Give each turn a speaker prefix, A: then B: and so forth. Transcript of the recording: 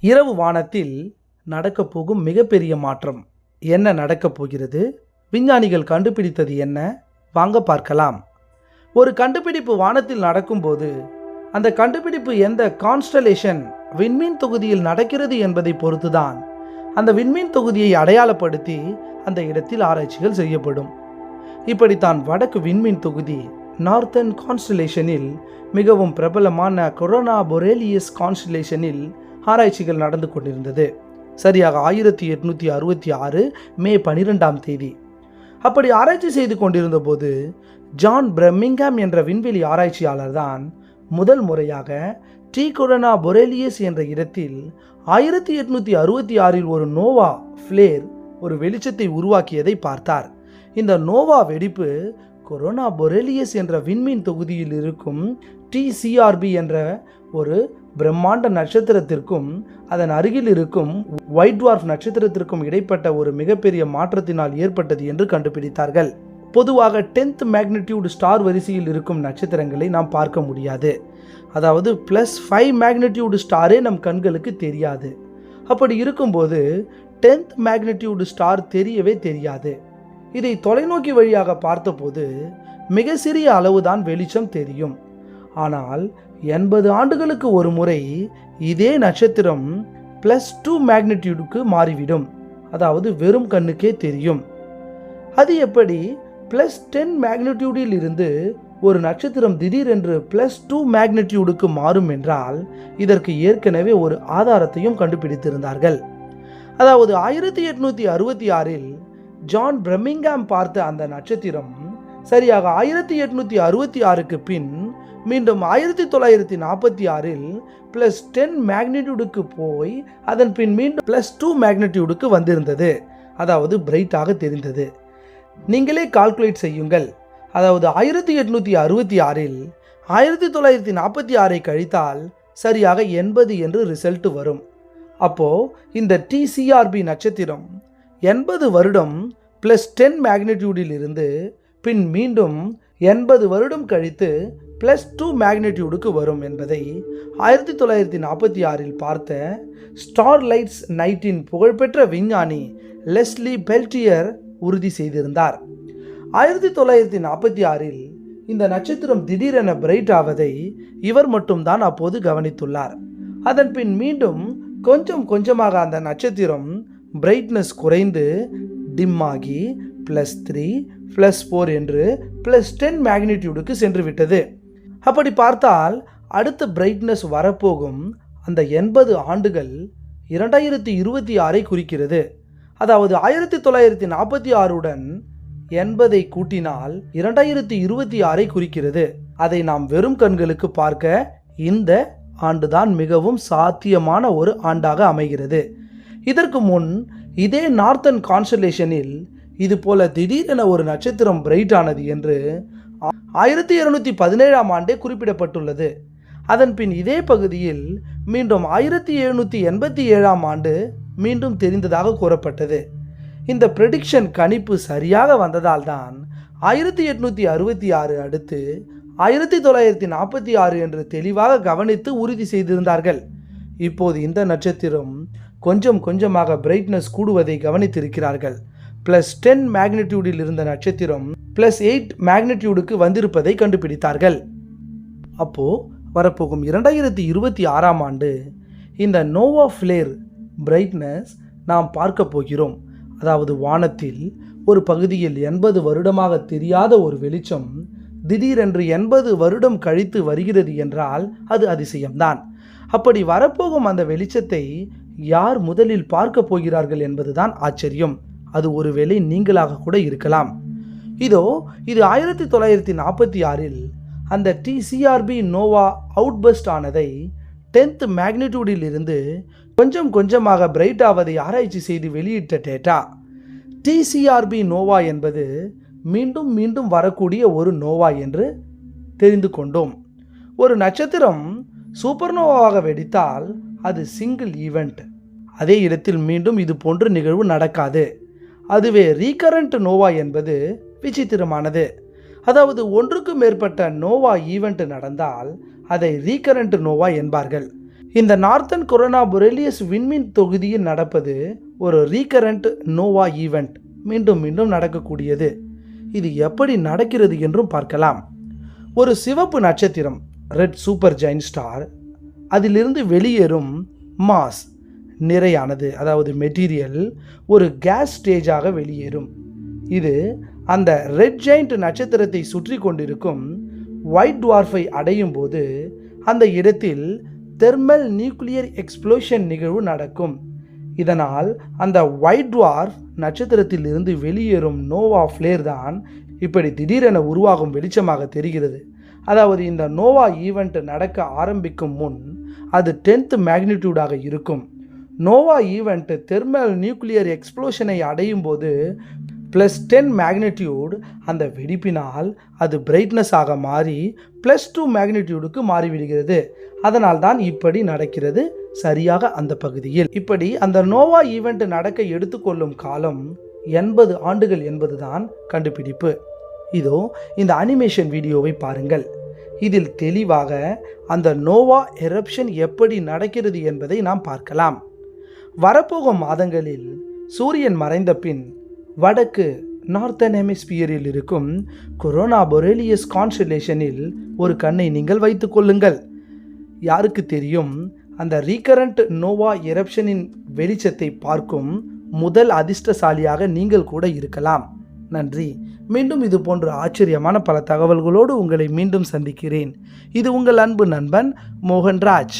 A: இரவு வானத்தில் நடக்கப் போகும் மிகப்பெரிய மாற்றம். என்ன நடக்கப் போகிறது? விஞ்ஞானிகள் கண்டுபிடித்தது என்ன? வாங்க பார்க்கலாம். ஒரு கண்டுபிடிப்பு வானத்தில் நடக்கும்போது அந்த கண்டுபிடிப்பு எந்த கான்ஸ்டலேஷன் விண்மீன் தொகுதியில் நடக்கிறது என்பதை பொறுத்துதான் அந்த விண்மீன் தொகுதியை அடையாளப்படுத்தி அந்த இடத்தில் ஆராய்ச்சிகள் செய்யப்படும். இப்படித்தான் வடக்கு விண்மீன் தொகுதி நார்த்தன் கான்ஸ்டலேஷனில் மிகவும் பிரபலமான கொரோனா பொரேலியஸ் கான்ஸ்டலேஷனில் ஆராய்ச்சிகள் நடந்து கொண்டிருந்தது. சரியாக ஆயிரத்தி எட்நூற்றி அறுபத்தி ஆறு மே பனிரெண்டாம் தேதி. அப்படி ஆராய்ச்சி செய்து கொண்டிருந்த போது ஜான் பிரமிங்காம் என்ற விண்வெளி ஆராய்ச்சியாளர் தான் முதல் முறையாக டி கொரோனா பொரேலியஸ் என்ற இடத்தில் ஆயிரத்தி எட்நூற்றி அறுபத்தி ஆறில் ஒரு நோவா ஃப்ளேர் ஒரு வெளிச்சத்தை உருவாக்கியதை பார்த்தார். இந்த நோவா வெடிப்பு கொரோனா பொரேலியஸ் என்ற விண்மீன் தொகுதியில் இருக்கும் டிசிஆர்பி என்ற ஒரு பிரம்மாண்ட நட்சத்திரத்திற்கும் அதன் அருகில் இருக்கும் ஒயிட் டுவார்ஃப் நட்சத்திரத்திற்கும் இடைப்பட்ட ஒரு மிகப்பெரிய மாற்றத்தினால் ஏற்பட்டது என்று கண்டுபிடித்தார்கள். பொதுவாக டென்த் மேக்னிடியூடு ஸ்டார் வரிசையில் இருக்கும் நட்சத்திரங்களை நாம் பார்க்க முடியாது. அதாவது ப்ளஸ் ஃபைவ் மேக்னிடியூடு ஸ்டாரே நம் கண்களுக்கு தெரியாது. அப்படி இருக்கும்போது டென்த் மேக்னிடியூடு ஸ்டார் தெரியவே தெரியாது. இதை தொலைநோக்கி வழியாக பார்த்தபோது மிக சிறிய அளவுதான் வெளிச்சம் தெரியும். ஆனால் எண்பது ஆண்டுகளுக்கு ஒரு முறை இதே நட்சத்திரம் ப்ளஸ் டூ மேக்னிடியூடுக்கு மாறிவிடும். அதாவது வெறும் கண்ணுக்கே தெரியும். அது எப்படி? ப்ளஸ் டென் மேக்னிடியூடில் இருந்து ஒரு நட்சத்திரம் திடீரென்று ப்ளஸ் டூ மேக்னிடியூடுக்கு மாறும் என்றால் இதற்கு ஏற்கனவே ஒரு ஆதாரத்தையும் கண்டுபிடித்திருந்தார்கள். அதாவது ஆயிரத்தி எட்நூற்றி அறுபத்தி ஆறில் ஜான் பிரமிங்காம் பார்த்த அந்த நட்சத்திரம் சரியாக ஆயிரத்தி எட்நூற்றி அறுபத்தி ஆறுக்கு பின் மீண்டும் ஆயிரத்தி தொள்ளாயிரத்தி நாற்பத்தி ஆறில் ப்ளஸ் டென் மேக்னிடியூடுக்கு போய் அதன் பின் மீண்டும் ப்ளஸ் டூ மேக்னிடியூடுக்கு வந்திருந்தது. அதாவது பிரைட்டாக தெரிந்தது. நீங்களே கால்குலேட் செய்யுங்கள். அதாவது ஆயிரத்தி எட்நூற்றி அறுபத்தி ஆறில் ஆயிரத்தி தொள்ளாயிரத்தி நாற்பத்தி ஆறை கழித்தால் சரியாக எண்பது என்று ரிசல்ட் வரும். அப்போது இந்த டிசிஆர்பி நட்சத்திரம் எண்பது வருடம் ப்ளஸ் டென் மேக்னிடியூடில் இருந்து பின் மீண்டும் எண்பது வருடம் கழித்து ப்ளஸ் டூ மேக்னிடியூடுக்கு வரும் என்பதை ஆயிரத்தி தொள்ளாயிரத்தி நாற்பத்தி ஆறில் பார்த்த ஸ்டார் லைட்ஸ் நைட்டின் புகழ்பெற்ற விஞ்ஞானி லெஸ்லி பெல்டியர் உறுதி செய்திருந்தார். ஆயிரத்தி தொள்ளாயிரத்தி நாற்பத்தி ஆறில் இந்த நட்சத்திரம் திடீரென பிரைட் ஆவதை இவர் மட்டும்தான் அப்போது கவனித்துள்ளார். அதன் பின் மீண்டும் கொஞ்சம் கொஞ்சமாக அந்த நட்சத்திரம் பிரைட்னஸ் குறைந்து டிம்மாகி ப்ளஸ் த்ரீ ப்ளஸ் ஃபோர் என்று ப்ளஸ் டென் மேக்னிடியூடுக்கு சென்று விட்டது. அப்படி பார்த்தால் அடுத்த பிரைட்னஸ் வரப்போகும் அந்த எண்பது ஆண்டுகள் இரண்டாயிரத்தி இருபத்தி ஆறை குறிக்கிறது. அதாவது ஆயிரத்தி தொள்ளாயிரத்தி நாற்பத்தி ஆறுடன் எண்பதை கூட்டினால் இரண்டாயிரத்தி இருபத்தி ஆறை குறிக்கிறது. அதை நாம் வெறும் கண்களுக்கு பார்க்க இந்த ஆண்டுதான் மிகவும் சாத்தியமான ஒரு ஆண்டாக அமைகிறது. இதற்கு முன் இதே நார்த்தன் கான்சலேஷனில் இது போல திடீரென ஒரு நட்சத்திரம் பிரைட் ஆனது என்று ஆயிரத்தி இருநூத்தி பதினேழாம் ஆண்டே குறிப்பிடப்பட்டுள்ளது. அதன் பின் இதே பகுதியில் மீண்டும் ஆயிரத்தி எழுநூற்றி எண்பத்தி ஏழாம் ஆண்டு மீண்டும் தெரிந்ததாக கூறப்பட்டது. இந்த ப்ரெடிக்ஷன் கணிப்பு சரியாக வந்ததால் தான் ஆயிரத்தி எட்நூற்றி அறுபத்தி ஆறு அடுத்து ஆயிரத்தி தொள்ளாயிரத்தி நாற்பத்தி ஆறு என்று தெளிவாக கவனித்து உறுதி செய்திருந்தார்கள். இப்போது இந்த நட்சத்திரம் கொஞ்சம் கொஞ்சமாக பிரைட்னஸ் கூடுவதை கவனித்திருக்கிறார்கள். ப்ளஸ் டென் மேக்னிடியூடில் இருந்த நட்சத்திரம் ப்ளஸ் எயிட் மேக்னிடியூடுக்கு வந்திருப்பதை கண்டுபிடித்தார்கள். அப்போது வரப்போகும் இரண்டாயிரத்தி இருபத்தி ஆறாம் ஆண்டு இந்த நோவா ஃப்ளேர் பிரைட்னஸ் நாம் பார்க்க போகிறோம். அதாவது வானத்தில் ஒரு பகுதியில் எண்பது வருடமாக தெரியாத ஒரு வெளிச்சம் திடீரென்று எண்பது வருடம் கழித்து வருகிறது என்றால் அது அதிசயம்தான். அப்படி வரப்போகும் அந்த வெளிச்சத்தை யார் முதலில் பார்க்க போகிறார்கள் என்பதுதான் ஆச்சரியம். அது ஒருவேளை நீங்களாக கூட இருக்கலாம். இதோ இது ஆயிரத்தி தொள்ளாயிரத்தி நாற்பத்தி ஆறில் அந்த டிசிஆர்பி நோவா அவுட்பஸ்ட் ஆனதை டென்த் மேக்னிடியூடில் இருந்து கொஞ்சம் கொஞ்சமாக பிரைட் ஆவதை ஆராய்ச்சி செய்து வெளியிட்ட டேட்டா டிசிஆர்பி நோவா என்பது மீண்டும் மீண்டும் வரக்கூடிய ஒரு நோவா என்று தெரிந்து கொண்டோம். ஒரு நட்சத்திரம் சூப்பர்னோவாக வெடித்தால் அது சிங்கிள் ஈவெண்ட். அதே இடத்தில் மீண்டும் இது போன்ற நிகழ்வு நடக்காது. அதுவே ரீகரண்ட் நோவா என்பது விசித்திரமானது. அதாவது ஒன்றுக்கு மேற்பட்ட நோவா ஈவெண்ட் நடந்தால் அதை ரீகரண்ட் நோவா என்பார்கள். இந்த நார்த்தன் கொரோனா புரெலியஸ் விண்மீன் தொகுதியில் நடப்பது ஒரு ரீகரண்ட் நோவா ஈவெண்ட் மீண்டும் மீண்டும் நடக்கக்கூடியது. இது எப்படி நடக்கிறது என்றும் பார்க்கலாம். ஒரு சிவப்பு நட்சத்திரம் ரெட் சூப்பர் ஜெயின் ஸ்டார் அதிலிருந்து வெளியேறும் மாஸ் நிறையானது அதாவது மெட்டீரியல் ஒரு கேஸ் ஸ்டேஜாக வெளியேறும். இது அந்த ரெட் ஜெயிண்ட் நட்சத்திரத்தை சுற்றி கொண்டிருக்கும் ஒயிட் டுவார்ஃபை அடையும் போது அந்த இடத்தில் தெர்மல் நியூக்ளியர் எக்ஸ்ப்ளோஷன் நிகழ்வு நடக்கும். இதனால் அந்த ஒயிட் டுவார்ஃப் நட்சத்திரத்திலிருந்து வெளியேறும் நோவா ஃப்ளேர் தான் இப்படி திடீரென உருவாகும் வெளிச்சமாக தெரிகிறது. அதாவது இந்த நோவா ஈவெண்ட் நடக்க ஆரம்பிக்கும் முன் அது டென்த் மேக்னிடியூடாக இருக்கும். நோவா ஈவெண்ட் தெர்மல் நியூக்ளியர் எக்ஸ்ப்ளோஷனை அடையும் போது ப்ளஸ் டென் மேக்னிடியூட் அந்த வெடிப்பினால் அது பிரைட்னஸ் ஆக மாறி ப்ளஸ் டூ மேக்னிடியூடுக்கு மாறிவிடுகிறது. அதனால் தான் இப்படி நடக்கிறது சரியாக அந்த பகுதியில். இப்படி அந்த நோவா ஈவெண்ட் நடக்க எடுத்துக்கொள்ளும் காலம் எண்பது ஆண்டுகள் என்பதுதான் கண்டுபிடிப்பு. இதோ இந்த அனிமேஷன் வீடியோவை பாருங்கள். இதில் தெளிவாக அந்த நோவா எரப்ஷன் எப்படி நடக்கிறது என்பதை நாம் பார்க்கலாம். வரப்போகும் மாதங்களில் சூரியன் மறைந்த பின் வடக்கு நார்த்தன் ஹெமிஸ்பியரில் இருக்கும் கொரோனா பொரேலியஸ் கான்ஸ்டலேஷனில் ஒரு கண்ணை நீங்கள் வைத்துக் கொள்ளுங்கள். யாருக்கு தெரியும்? அந்த ரீகரண்ட் நோவா எரப்ஷனின் வெளிச்சத்தை பார்க்கும் முதல் அதிர்ஷ்டசாலியாக நீங்கள் கூட இருக்கலாம். நன்றி. மீண்டும் இது போன்ற ஆச்சரியமான பல தகவல்களோடு உங்களை மீண்டும் சந்திக்கிறேன். இது உங்கள் அன்பு நண்பன் மோகன்ராஜ்.